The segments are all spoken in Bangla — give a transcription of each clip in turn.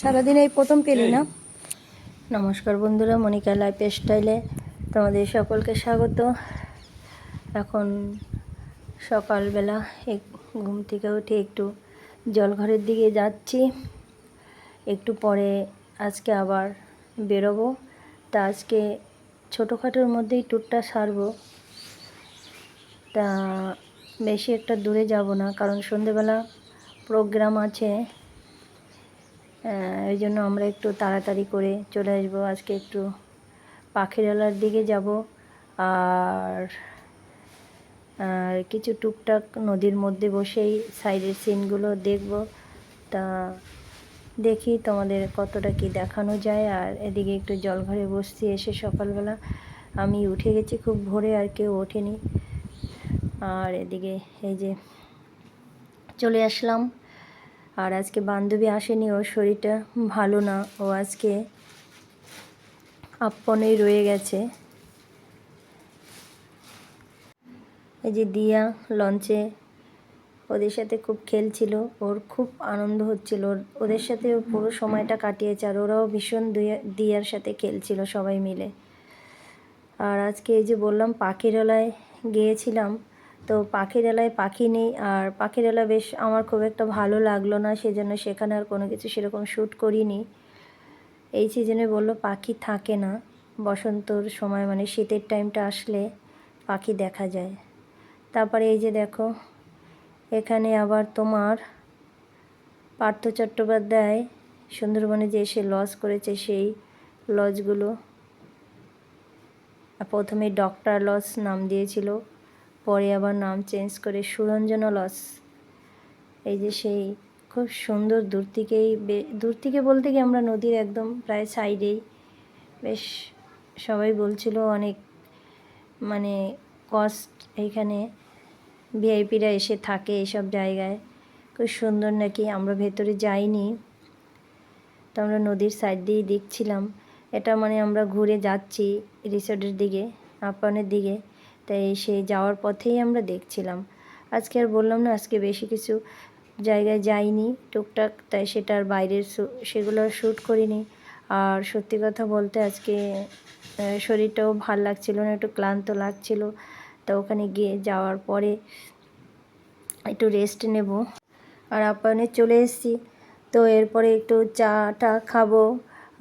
সারাদিন এই প্রথম পেলি না? নমস্কার বন্ধুরা, মনিকা লাইফ স্টাইলে তোমাদের সকলকে স্বাগত। এখন সকালবেলা এক ঘুম থেকে উঠে একটু জলঘরের দিকে যাচ্ছি। একটু পরে আজকে আবার বেরোবো। তা আজকে ছোটোখাটোর মধ্যেই ট্যুরটা সারবো। তা বেশি একটা দূরে যাব না, কারণ সন্ধেবেলা প্রোগ্রাম আছে। এই জন্য আমরা একটু তাড়াতাড়ি করে চলে আসব। আজকে একটু পাখিরালার দিকে যাব। আর আর কিছু টুকটাক নদীর মধ্যে বসেই সাইডের সিনগুলো দেখব। তা দেখি তোমাদের কতটা কি দেখানো যায়। আর এদিকে একটু জল ঘরে বসছি এসে সকালবেলা। আমি উঠে গেছি, খুব ভোরে আর কেউ ওঠেনি। আর এদিকে এই যে চলে আসলাম। আর আজকে বান্ধবী আসেনি, ওর শরীরটা ভালো না। ও আজকে আপনেই রয়ে গেছে। এই যে দিয়া লঞ্চে ওদের সাথে খুব খেলছিল, ওর খুব আনন্দ হচ্ছিল। ওদের সাথে ও পুরো সময়টা কাটিয়েছে আর ওরাও ভীষণ দিয়ার সাথে খেলছিল সবাই মিলে। আর আজকে এই যে বললাম, পাখিরালয় গিয়েছিলাম। তো পাখিরালয় পাখি নেই। আর পাখিরালয় বেশ আমার খুব একটা ভালো লাগল না, সেজন্য সেখানে আর কোনো কিছু সেরকম শ্যুট করিনি। এই সিজনে বলল পাখি থাকে না, বসন্তর সময় মানে শীতের টাইমটা আসলে পাখি দেখা যায়। তারপরে এই যে দেখো, এখানে আবার তোমার পার্থ চট্টোপাধ্যায় সুন্দরবনে যে এসে লজ করেছে সেই লজগুলো প্রথমে ডক্টর লজ নাম দিয়েছিল। পরে আবার নাম চেঞ্জ করে সুরঞ্জনা লস। এই যে সেই খুব সুন্দর দূর থেকেই দূর থেকে বলতে কি আমরা নদীর একদম প্রায় সাইডেই। বেশ সবাই বলছিল অনেক মানে কস্ট এইখানে ভিআইপিরা এসে থাকে এইসব জায়গায়। খুব সুন্দর নাকি, আমরা ভেতরে যাইনি। তো আমরা নদীর সাইড দিয়েই দেখছিলাম। এটা মানে আমরা ঘুরে যাচ্ছি রিসোর্টের দিকে আপানের দিকে। তাই সেই যাওয়ার পথেই আমরা দেখছিলাম। আজকে আর বললাম না, আজকে বেশি কিছু জায়গায় যাইনি টুকটাক, তাই সেটার বাইরের সেগুলো শ্যুট করিনি। আর সত্যি কথা বলতে আজকে শরীরটাও ভালো লাগছিল না, একটু ক্লান্ত লাগছিল। তো ওখানে গিয়ে যাওয়ার পরে একটু রেস্ট নেব। আর আপ্যায়নে চলে এসেছি। তো এরপরে একটু চাটা খাব।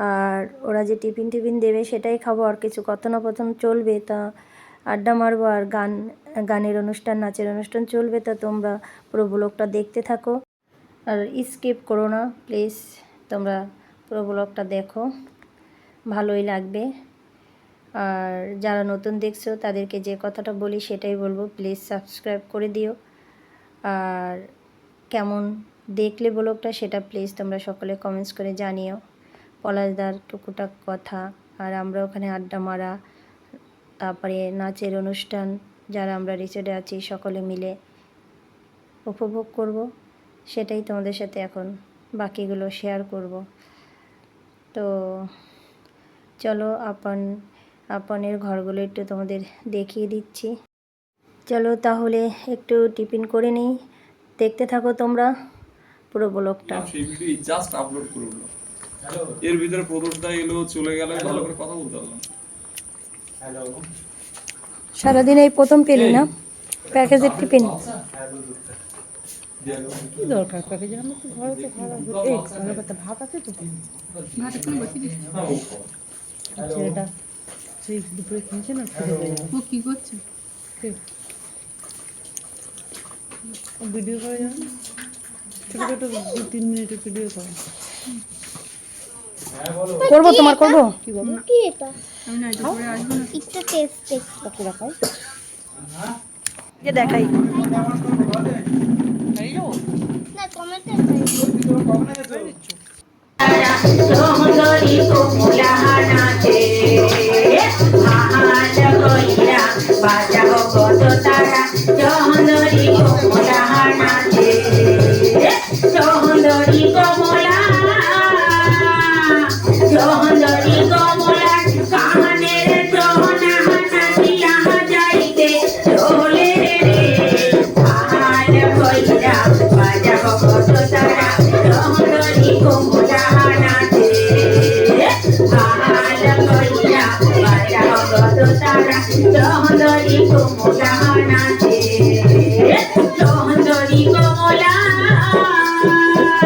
আর ওরা যে টিফিন টিফিন দেবে সেটাই খাব। আর কিছু কথোপকথন চলবে, তা আড্ডা মারবো আর গান, গানের অনুষ্ঠান, নাচের অনুষ্ঠান চলবে, তা তোমরা পুরো ব্লগটা দেখতে থাকো। আর স্কিপ করো না, প্লিজ, তোমরা পুরো ব্লগটা দেখো। ভালোই লাগবে। আর যারা নতুন দেখছ, তাদেরকে যে কথাটা বলি, সেটাই বলব, প্লিজ সাবস্ক্রাইব করে দিও। আর কেমন দেখলে ব্লগটা, সেটা প্লিজ তোমরা সকলে কমেন্টস করে জানিও। পলাশদার টুকুটাক কথা। আর আমরা ওখানে আড্ডা মারা তারপরে নাচের অনুষ্ঠান, যারা আমরা রিসোর্টে আছি, সকলে মিলে উপভোগ করব। সেটাই তোমাদের সাথে এখন বাকিগুলো শেয়ার করব। তো চলো আপন, আপনের ঘরগুলো একটু তোমাদের দেখিয়ে দিচ্ছি। চলো তাহলে একটু টিফিন করে নিই। দেখতে থাকো তোমরা পুরো ব্লগটা। জাস্ট আপলোড করে উঠল। এর ভিতরে প্রদোষদা এলো, চলে গেল, ভালো করে কথা বলতে পারলাম। সারাদিন এই প্রথম পেলি না? প্যাকেজের কি দরকার? প্যাকেজের আমার তো ঘরে তো খাবার এই ঘরে কথা ভাত আছে তো? ছেলেটা সেই দুপুরে খেয়েছে না ও কি করছে? ও ভিডিও করে ছোটো ছোটো দু তিন মিনিটের ভিডিও করে। করব তোমার করব? কি বলো কি এটা? একটু টেস্ট দেখি। পকোড়া দেখাই। না টমেটো বাজাও কত তারা।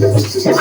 Thank you.